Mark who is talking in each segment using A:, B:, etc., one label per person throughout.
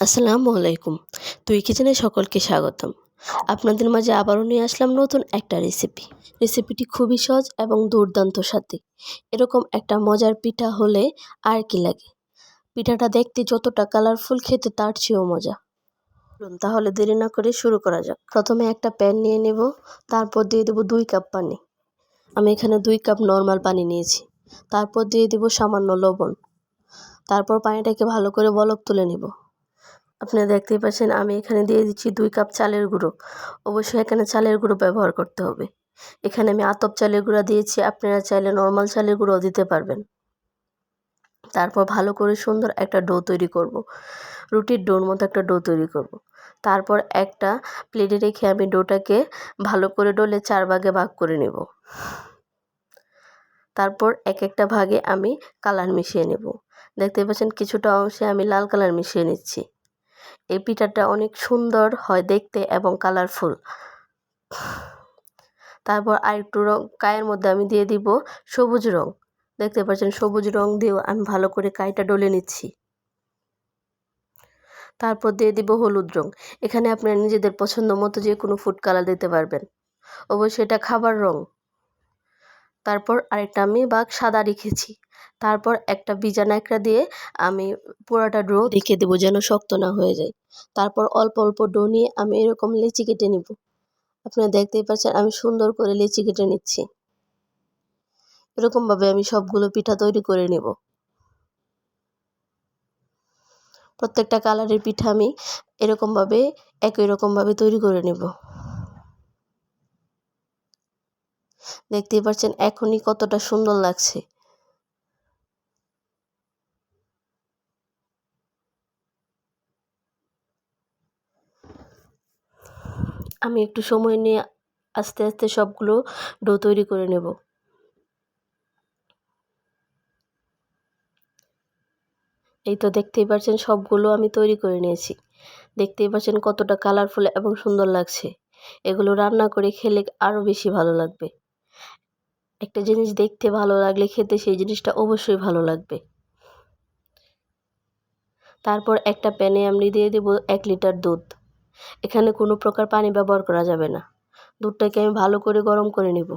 A: আসসালামু আলাইকুম। তুই কিচেনে সকলকে স্বাগতম। আপনাদের মাঝে আবারও নিয়ে আসলাম নতুন একটা রেসিপি রেসিপিটি খুবই সহজ এবং দুর্দান্ত সাথে। এরকম একটা মজার পিঠা হলে আর কি লাগে? পিঠাটা দেখতে যতটা কালারফুল খেতে তার চেয়েও মজা। তাহলে দেরি না করে শুরু করা যাক। প্রথমে একটা প্যান নিয়ে নেব, তারপর দিয়ে দেবো দুই কাপ পানি। আমি এখানে দুই কাপ নর্মাল পানি নিয়েছি। তারপর দিয়ে দেবো সামান্য লবণ। তারপর পানিটাকে ভালো করে বলক তুলে নেব। আপনারা দেখতেই পাচ্ছেন, আমি এখানে দিয়ে দিচ্ছি দুই কাপ চালের গুঁড়ো। অবশ্যই এখানে চালের গুঁড়ো ব্যবহার করতে হবে। এখানে আমি আতপ চালের গুঁড়া দিয়েছি, আপনারা চাইলে নর্মাল চালের গুঁড়ো দিতে পারবেন। তারপর ভালো করে সুন্দর একটা ডো তৈরি করব। রুটির ডোর মতো একটা ডো তৈরি করব। তারপর একটা প্লেটে রেখে আমি ডোটাকে ভালো করে ডলে চার ভাগে ভাগ করে নেব। তারপর এক একটা ভাগে আমি কালার মিশিয়ে নেব। দেখতে পাচ্ছেন, কিছুটা অংশে আমি লাল কালার মিশিয়ে নিচ্ছি। এই পিঠাটা অনেক সুন্দর হয় দেখতে এবং কালারফুল তারপর আরেকটু রং কায়ের মধ্যে আমি দিয়ে দিব সবুজ রং। দেখতে পাচ্ছেন সবুজ রং দিয়েও আমি ভালো করে কাইটা ডলে নিচ্ছি। তারপর দিয়ে দিব হলুদ রং। এখানে আপনারা নিজেদের পছন্দ মতো যে কোনো ফুড কালার দিতে পারবেন। অবশ্যই এটা খাবার রং। তারপর আরেকটা আমি বাঘ সাদা রেখেছি। তারপর একটা ভিজা ন্যাকড়া দিয়ে আমি পুরোটা ডো রেখে দেবো যেন শক্ত না হয়ে যায়। তারপর অল্প অল্প ডো নিয়ে আমি এরকম লেচি কেটে নিব। আপনারা দেখতেই পাচ্ছেন আমি সুন্দর করে লেচি কেটে নিচ্ছি। এরকমভাবে আমি সবগুলো পিঠা তৈরি করে নেব। প্রত্যেকটা কালারের পিঠা আমি এরকমভাবে, একই রকমভাবে তৈরি করে নেব। দেখতেই পাচ্ছেন এখনই কতটা সুন্দর লাগছে। আমি একটু সময় নিয়ে আস্তে আস্তে সবগুলো ডো তৈরি করে নেব। এই তো দেখতেই পাচ্ছেন সবগুলো আমি তৈরি করে নিয়েছি। দেখতেই পাচ্ছেন কতটা কালারফুল এবং সুন্দর লাগছে। এগুলো রান্না করে খেলে আরও বেশি ভালো লাগবে। একটা জিনিস দেখতে ভালো লাগলে খেতে সেই জিনিসটা অবশ্যই ভালো লাগবে। তারপর একটা প্যানে আমি দিয়ে দেব এক লিটার দুধ। এখানে কোনো প্রকার পানি ব্যবহার করা যাবে না। দুধটাকে আমি ভালো করে গরম করে নিব।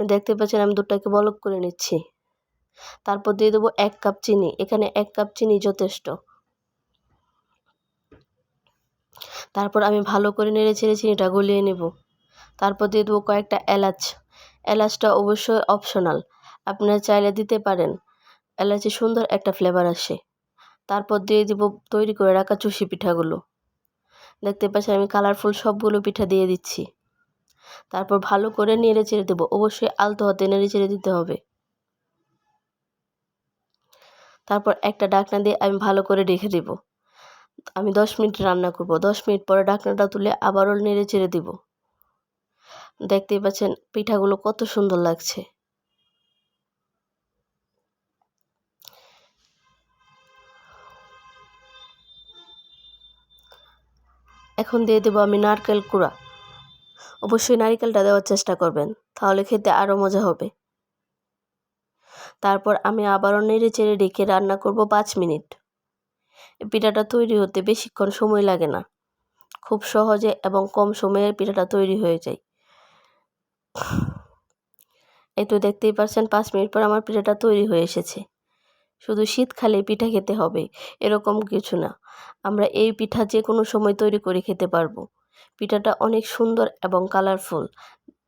A: দেখতে পাচ্ছেন আমি দুধটাকে বলক করে নিচ্ছি। তারপর দিয়ে দেবো এক কাপ চিনি। এখানে এক কাপ চিনি যথেষ্ট। তারপর আমি ভালো করে নেড়ে ছেড়ে চিনিটা গলিয়ে নেব। তারপর দিয়ে দেবো কয়েকটা এলাচ। এলাচটা অবশ্যই অপশনাল আপনারা চাইলে দিতে পারেন। এলাচে সুন্দর একটা ফ্লেভার আসে। তারপর দিয়ে দিব তৈরি করে রাখা চুষি পিঠাগুলো। দেখতে পাচ্ছেন আমি কালারফুল সবগুলো পিঠা দিয়ে দিচ্ছি। তারপর ভালো করে নেড়ে চেড়ে দেবো। অবশ্যই আলতো হাতে নেড়ে চেড়ে দিতে হবে। তারপর একটা ডাকনা দিয়ে আমি ভালো করে রেখে দেব। আমি দশ মিনিট রান্না করব। দশ মিনিট পরে ডাকনাটা তুলে আবারও নেড়ে চেড়ে দিব। দেখতেই পাচ্ছেন পিঠাগুলো কত সুন্দর লাগছে। এখন দিয়ে দেবো আমি নারকেল কুড়া। অবশ্যই নারিকেলটা দেওয়ার চেষ্টা করবেন, তাহলে খেতে আরও মজা হবে। তারপর আমি আবারও নেড়ে চেড়ে রেখে রান্না করব পাঁচ মিনিট। পিঠাটা তৈরি হতে বেশিক্ষণ সময় লাগে না। খুব সহজে এবং কম সময়ে পিঠাটা তৈরি হয়ে যায়। এই তো দেখতেই পাচ্ছেন পাঁচ মিনিট পর আমার পিঠাটা তৈরি হয়ে এসেছে। শুধু শীতকালে পিঠা খেতে হবে, এরকম কিছু না। আমরা এই পিঠা যে কোনো সময় তৈরি করে খেতে পারব। পিঠাটা অনেক সুন্দর এবং কালারফুল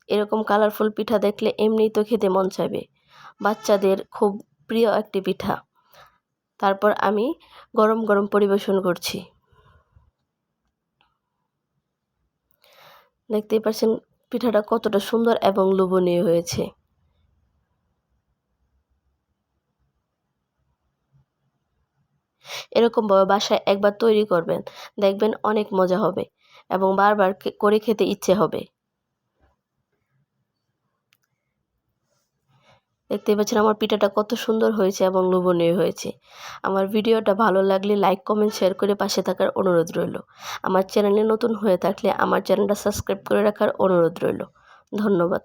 A: এরকম কালারফুল পিঠা দেখলে এমনিই তো খেতে মন চাইবে। বাচ্চাদের খুব প্রিয় একটি পিঠা। তারপর আমি গরম গরম পরিবেশন করছি। দেখতেই পাচ্ছেন পিঠাটা কতটা সুন্দর এবং লোভনীয় হয়েছে। এরকমভাবে বাসায় একবার তৈরি করবেন, দেখবেন অনেক মজা হবে এবং বারবার করে খেতে ইচ্ছে হবে। দেখতে পাচ্ছেন আমার পিঠাটা কত সুন্দর হয়েছে এবং লোভনীয় হয়েছে। আমার ভিডিওটা ভালো লাগলে লাইক কমেন্ট শেয়ার করে পাশে থাকার অনুরোধ রইল। আমার চ্যানেলে নতুন হয়ে থাকলে আমার চ্যানেলটা সাবস্ক্রাইব করে রাখার অনুরোধ রইল। ধন্যবাদ।